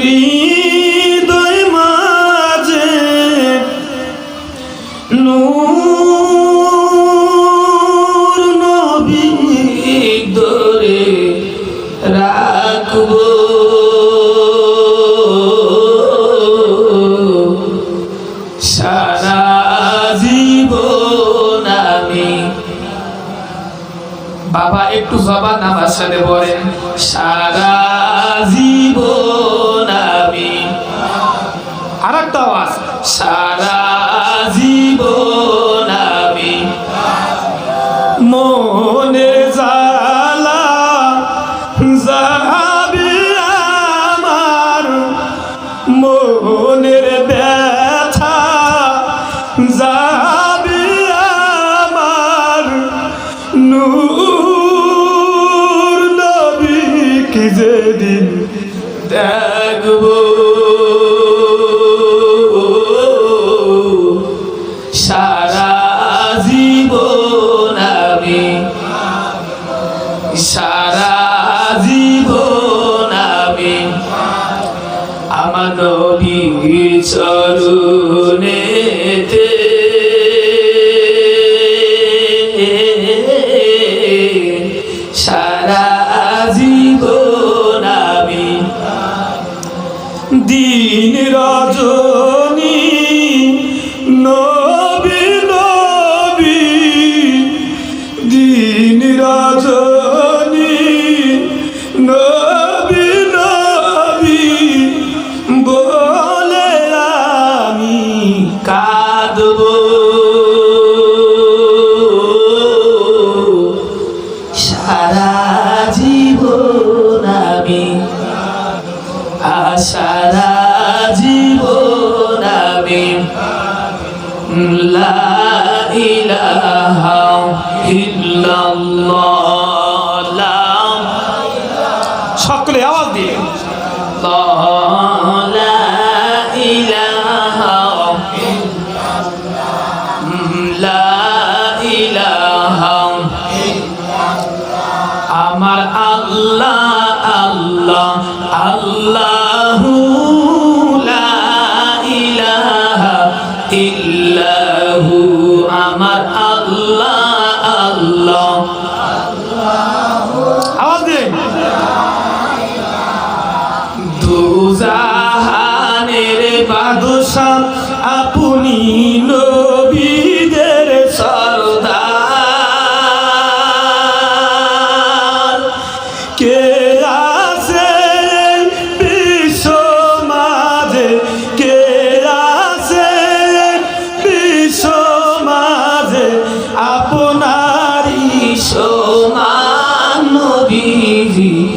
হৃদয় মাঝে নূর নবী ধরে রাখব। সারা জীবন আমি বাবা, একটু জবান আমার সাথে বলেন সারা জীবন আমি আর একটা আওয়াজ। সারা জীবন আমি মনে জালা যাবি আমার। মনের ব্যথা যাবি আমার। নূর নবীকে যেদিন দেখব। সারা জীবন আমি সারা জীবন আমি আমার নবীর চরণেতে দিন রজনী লা সকলে আওয়াজ দিয়ে। আমার আল্লাহ আল্লাহ আল্লাহু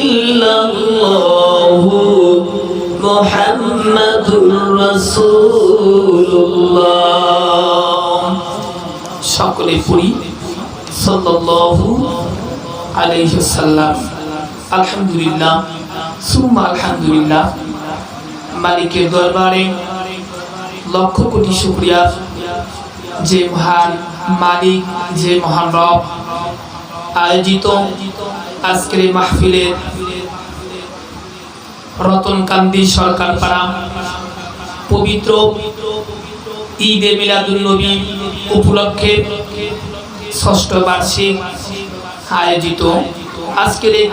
ইল্লাল্লাহু মুহাম্মাদুর সকলে পড়ি। সাল্লাল্লাহু আলাইহি সাল্লাম আলহামদুলিল্লাহ। সুম্মা আলহামদুলিল্লাহ। মালিকের দরবারে লক্ষ কোটি শুক্রিয়া। যে মহান মালিক, যে মহান রব। আয়োজিত আজকের এই মাহফিলের রতনকান্দি সরকার পাড়া, পবিত্র ঈদে মিলাদুল নবী উপলক্ষে ষষ্ঠ বার্ষিক আয়োজিত। আজকের এই